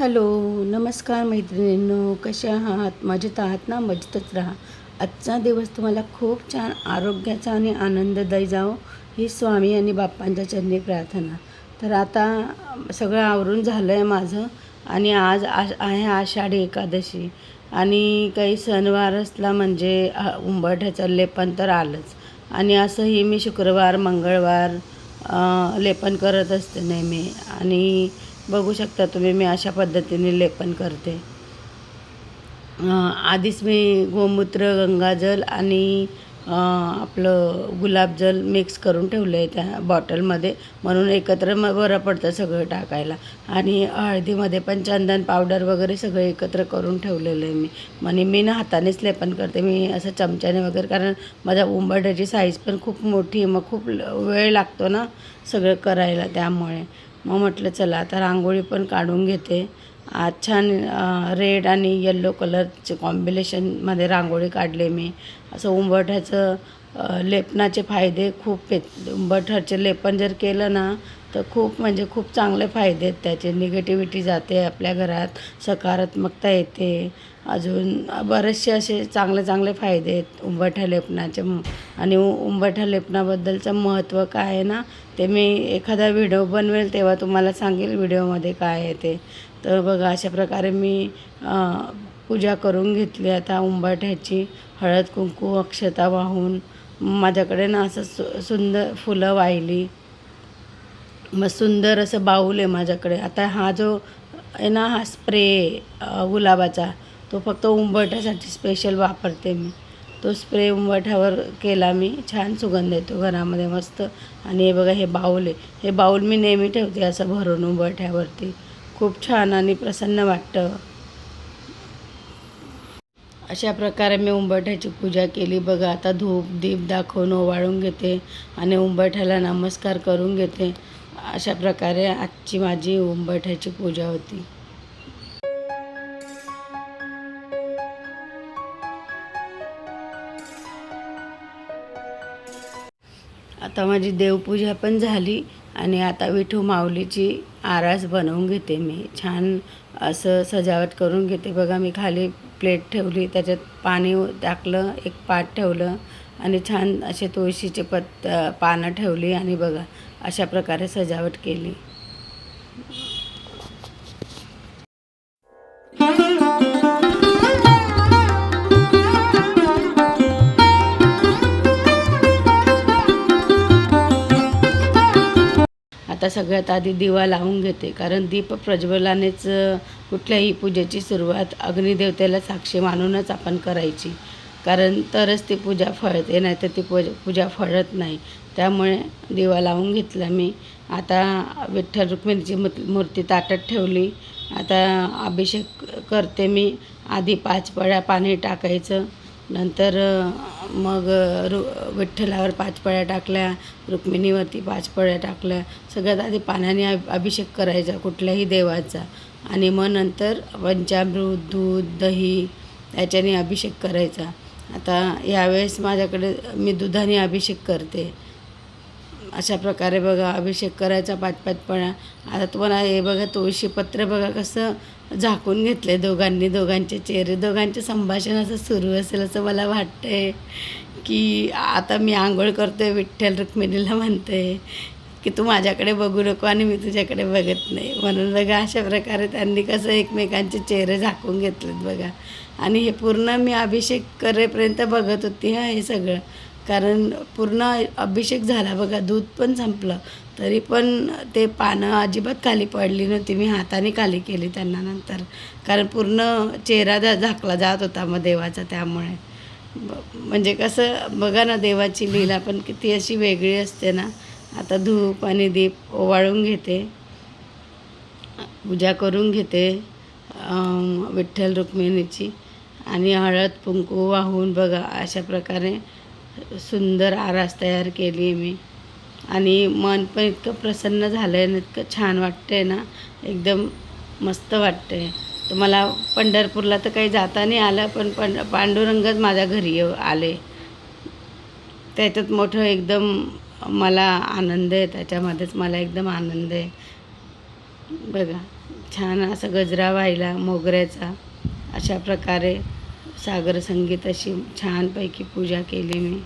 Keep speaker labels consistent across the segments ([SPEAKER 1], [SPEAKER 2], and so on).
[SPEAKER 1] Hello नमस्कार मैत्रिणींनो कशा आहात? मजेत आहात ना मजेतच राहा. आजचा दिवस तुम्हाला खूप छान आरोग्याचा आणि आनंददायी जावो ही स्वामी आणि बाप्पांच्या चरणी प्रार्थना. तर आता सगळं आवरून झालं आहे माझं आणि आज आज आहे आषाढी एकादशी. आणि काही सणवार असला म्हणजे उंबरठ्याचं लेपन तर आलंच. आणि असंही मी शुक्रवार मंगळवार लेपन करत असते नेहमी. आणि बघू शकता तुम्ही मी अशा पद्धतीने लेपन करते. आधीच मी गोमूत्र गंगाजल आणि आपलं गुलाबजल मिक्स करून ठेवलं आहे त्या बॉटलमध्ये. म्हणून एकत्र मग बरं पडतं सगळं टाकायला. आणि हळदीमध्ये पण चंदन पावडर वगैरे सगळं एकत्र करून ठेवलेलं आहे मी. म्हणजे मी ना हातानेच लेपन करते मी असं चमच्याने वगैरे कारण माझ्या उंबरड्याची साईज पण खूप मोठी मग खूप वेळ लागतो ना सगळं करायला त्यामुळे. मग म्हटलं चला आता रांगोळी पण काढून घेते. आज छान रेड आणि येल्लो कलरचे कॉम्बिनेशनमध्ये रांगोळी काढले मी. असं उंबरठ्याचं लेपनाचे फायदे खूप आहेत. उंबरठ्याचे लेपन जर केलं ना तर खूप म्हणजे खूप चांगले फायदे आहेत त्याचे. निगेटिव्हिटी जाते आपल्या घरात सकारात्मकता येते. अजून बरेचसे असे चांगले चांगले फायदे आहेत. उंबरठा लेपनाचे आणि उंबरठा लेपनाबद्दलचं महत्त्व काय आहे ना ते मी एखादा व्हिडिओ बनवेल तेव्हा तुम्हाला सांगेल व्हिडिओमध्ये काय आहे ते. तर बघा अशा प्रकारे मी पूजा करून घेतली आता उंबरठ्याची. हळद कुंकू अक्षता वाहून. माझ्याकडे ना असं सु सुंदर फुलं वाहिली. मग सुंदर असं बाऊल आहे माझ्याकडे. आता हा जो आहे ना हा स्प्रे गुलाबाचा तो फक्त उंबरठ्यासाठी स्पेशल वापरते मी. तो स्प्रे उंबरठ्यावर केला मी. छान सुगंध येतो घरामध्ये मस्त. आणि हे बघा हे बाऊल आहे. हे बाऊल मी नेहमी ठेवते असं भरून उंबरठ्यावरती. खूप छान आणि प्रसन्न वाटतं. अशा प्रकारे मी उंबरठ्याची पूजा केली. बघा आता धूप दीप दाखवून ओवाळून घेते आणि उंबरठ्याला नमस्कार करून घेते. अशा प्रकारे आजची माझी उंबरठ्याची पूजा होती. आता माझी देवपूजा पण झाली आणि आता विठू माऊलीची आरास बनवून घेते मी. छान असं सजावट करून घेते. बघा मी खाली प्लेट ठेवली त्याच्यात पाणी टाकलं एक पाट ठेवलं आणि छान असे तुळशीचे पत पानं ठेवली आणि बघा अशा प्रकारे सजावट केली. आता सगळ्यात आधी दिवा लावून घेते कारण दीप प्रज्वलानेच कुठल्याही पूजेची सुरुवात अग्निदेवतेला साक्षी मानूनच आपण करायची. कारण तरच ती पूजा फळते नाही तर ती पूज पूजा फळत नाही. त्यामुळे दिवा लावून घेतला मी. आता विठ्ठल रुक्मिणीची मूर् मूर्ती ताटात ठेवली. आता अभिषेक करते मी. आधी पाच पळ्या पाणी टाकायचं. नंतर मग रु विठ्ठलावर पाच पळ्या टाकल्या. रुक्मिणीवरती पाच पळ्या टाकल्या. सगळ्यात आधी पाण्याने अभिषेक करायचा कुठल्याही देवाचा. आणि मग नंतर पंचामृत दूध दही याच्याने अभिषेक करायचा. आता यावेळेस माझ्याकडे मी दुधाने अभिषेक करते. अशा प्रकारे बघा अभिषेक करायचा पाच पाच आता तुम्हाला हे बघा तुळशीपत्र बघा कसं झाकून घेतले दोघांनी. दोघांचे चेहरे दोघांचे संभाषण असं सुरू असेल असं मला वाटतंय की आता मी आंघोळ करतोय विठ्ठल रुक्मिणीला म्हणते की तू माझ्याकडे बघू नको आणि मी तुझ्याकडे बघत नाही. म्हणून बघा अशा प्रकारे त्यांनी कसं एकमेकांचे चेहरे झाकून घेतलेत बघा. आणि हे पूर्ण मी अभिषेक करेपर्यंत बघत होती हां हे सगळं. कारण पूर्ण अभिषेक झाला बघा दूध पण संपलं. तरी पण ते पानं अजिबात खाली पडली नव्हती. मी हाताने खाली केली त्यांना नंतर. कारण पूर्ण चेहरा जा झाकला जात होता मग देवाचा त्यामुळे. ब- म्हणजे कसं बघा ना देवाची लीला पण किती अशी वेगळी असते ना. आता धूप आणि दीप ओवाळून घेते. पूजा करून घेते विठ्ठल रुक्मिणीची. आणि हळद कुंकू वाहून बघा अशा प्रकारे सुंदर आरास तयार केली मी. आणि मन पण इतकं प्रसन्न झालं आहे ना इतकं छान वाटतं आहे ना. एकदम मस्त वाटतं आहे तर मला पंढरपूरला तर काही जाता नाही आलं पण पंड पांडुरंगच माझ्या घरी येऊ आले. त्याच्यात मोठं एकदम मला आनंद आहे त्याच्यामध्येच मला एकदम आनंद आहे. बघा छान असा गजरा व्हायला मोगऱ्याचा अशा प्रकारे. सागर संगीत अशी छानपैकी पूजा केली मी.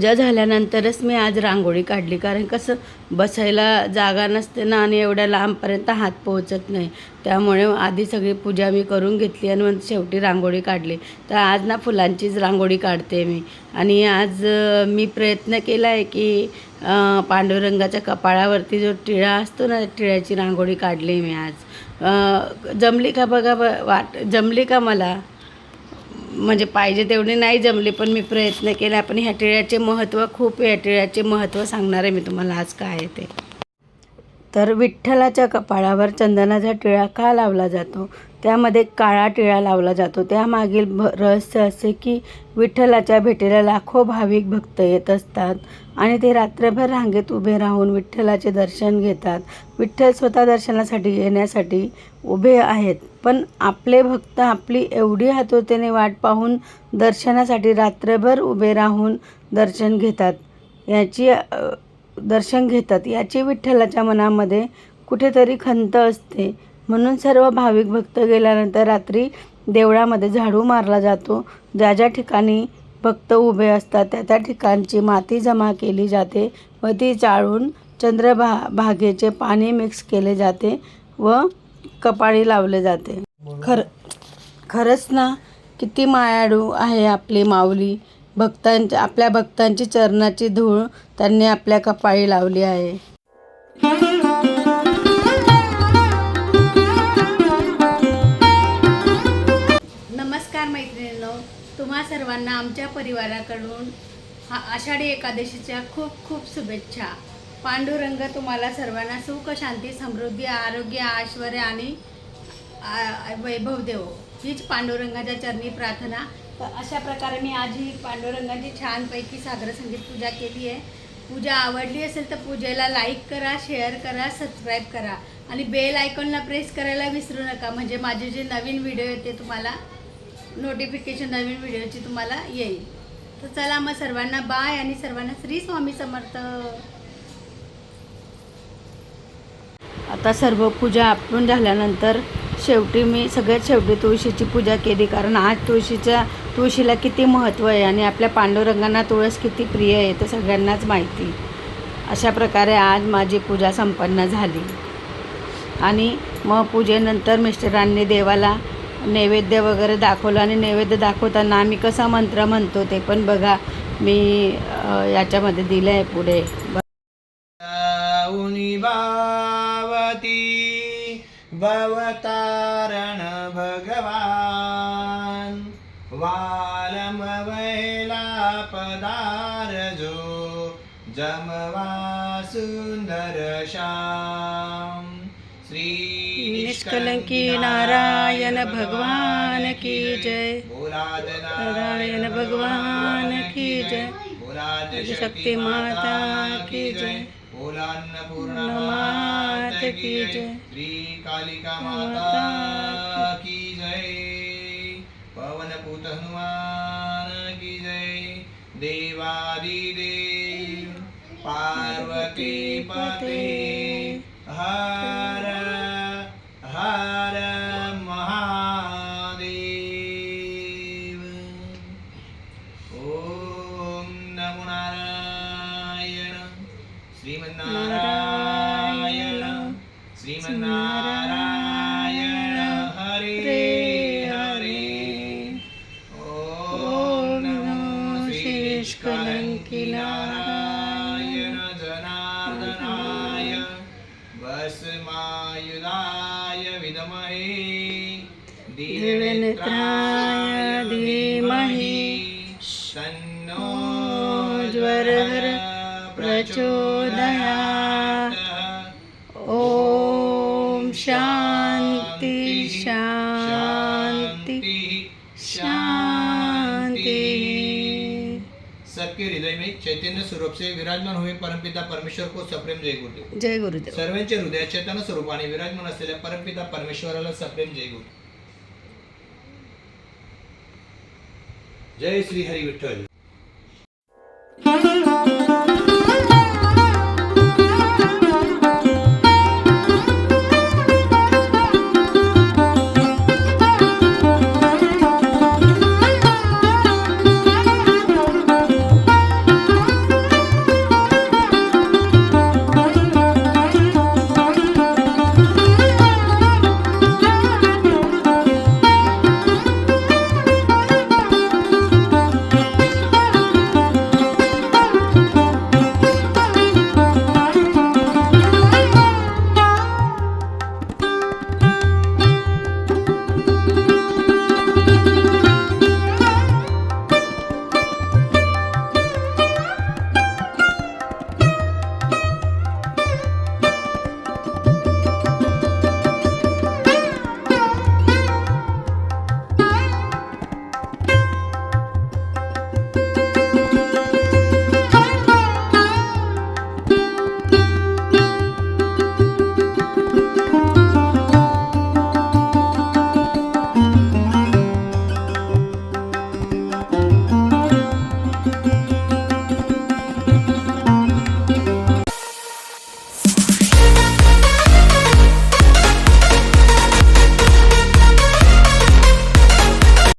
[SPEAKER 1] पूजा झाल्यानंतरच मी आज रांगोळी काढली. कारण कसं बसायला जागा नसते ना आणि एवढ्या लांबपर्यंत हात पोहोचत नाही. त्यामुळे आधी सगळी पूजा मी करून घेतली आणि मग शेवटी रांगोळी काढली. तर आज ना फुलांचीच रांगोळी काढते मी. आणि आज मी प्रयत्न केला आहे की पांडुरंगाच्या कपाळावरती जो टिळा असतो ना टिळ्याची रांगोळी काढली मी आज. जमली का बघा ब वाट जमली का मला? म्हणजे पाहिजे तेवढी नाही जमली पण मी प्रयत्न केला. पण ह्या टिळ्याचे महत्त्व खूप ह्या टिळ्याचे महत्त्व सांगणार आहे मी तुम्हाला. आज काय आहे ते. तर विठ्ठलाच्या कपाळावर चंदनाचा टिळा का लावला जातो? त्यामध्ये काळा टिळा लावला जातो. त्यामागील भ रहस्य असे की विठ्ठलाच्या भेटीला लाखो भाविक भक्त येत असतात आणि ते रात्रभर रांगेत उभे राहून विठ्ठलाचे दर्शन घेतात. विठ्ठल स्वतः दर्शनासाठी येण्यासाठी उभे आहेत पण आपले भक्त आपली एवढी हातोतेने वाट पाहून दर्शनासाठी रात्रभर उभे राहून दर्शन घेतात. याची दर्शन घेतात. याची विठ्ठलाच्या मनामध्ये कुठेतरी खंत असते. म्हणून सर्व भाविक भक्त गेल्यानंतर रात्री देवळामध्ये झाडू मारला जातो. ज्या ज्या ठिकाणी भक्त उभे असतात त्या त्या ठिकाणची माती जमा केली जाते व ती चाळून चंद्रभा भागेचे पाणी मिक्स केले जाते व कपाळी लावले जाते. खर खरंच ना किती मायाळू आहे आपली माऊली. भक्तांच्या आपल्या भक्तांची चरणाची धूळ त्यांनी आपल्या कपाळी लावली आहे. नमस्कार मैत्रिणींनो तुम्हा सर्वांना आमच्या परिवाराकडून हा आषाढी एकादशीच्या खूप खूप शुभेच्छा. पांडुरंग तुम्हाला सर्वांना सुख शांती समृद्धी आरोग्य ऐश्वर आणि वैभव देव. हीच पांडुरंगाच्या चरणी प्रार्थना. तर अशा प्रकारे मी आज ही पांडुरंगाची छानपैकी सागर संगीत पूजा केली आहे. पूजा आवडली असेल तर पूजेला लाईक करा शेअर करा सबस्क्राईब करा. आणि बेल आयकॉनला प्रेस करायला विसरू नका. म्हणजे माझे जे नवीन व्हिडिओ येते तुम्हाला नोटिफिकेशन नवीन व्हिडिओची तुम्हाला येईल. तर चला मग सर्वांना बाय आणि सर्वांना श्री स्वामी समर्थ. आता सर्व पूजा आपटून झाल्यानंतर शेवटी मी सगळ्यात शेवटी तुळशीची पूजा केली. कारण आज तुळशीच्या तुळशीला किती महत्त्व आहे आणि आपल्या पांडुरंगांना तुळस किती प्रिय आहे ते सगळ्यांनाच माहिती. अशा प्रकारे आज माझी पूजा संपन्न झाली. आणि मग पूजेनंतर मिस्टरांनी देवाला नैवेद्य वगैरे दाखवलं आणि नैवेद्य दाखवताना आम्ही कसा मंत्र म्हणतो ते पण बघा मी याच्यामध्ये दिलं आहे पुढे
[SPEAKER 2] भावती भवतारण भगवान वालम वैला पदारजो जमवा सुंदर श्याम श्री
[SPEAKER 1] निष्कलंकी नारायण भगवान की जय। नारायण भगवान की जय। शक्ती माता की जय।
[SPEAKER 2] बोलान्नपूर्णा
[SPEAKER 1] मात की जय।
[SPEAKER 2] श्री कालिका माता की हनुमान की जय देवादिदेव पार्वती पते हर
[SPEAKER 1] दिव्यनेत्राय धीमहि
[SPEAKER 2] तन्नो
[SPEAKER 1] ज्वरहर प्रचोदयात्। ॐ शान्ति शान्ति शान्ति।
[SPEAKER 2] सबके हृदय में चैतन्य स्वरूप से विराजमान हुए परमपिता परमेश्वर को सप्रेम जय गुरुदेव।
[SPEAKER 1] जय गुरुदेव।
[SPEAKER 2] सर्वांचे हृदय चैतन्य स्वरूपाने विराजमान असलेल्या परमपिता परमेश्वराला सप्रेम जय गुरु जय श्री हरी विठ्ठल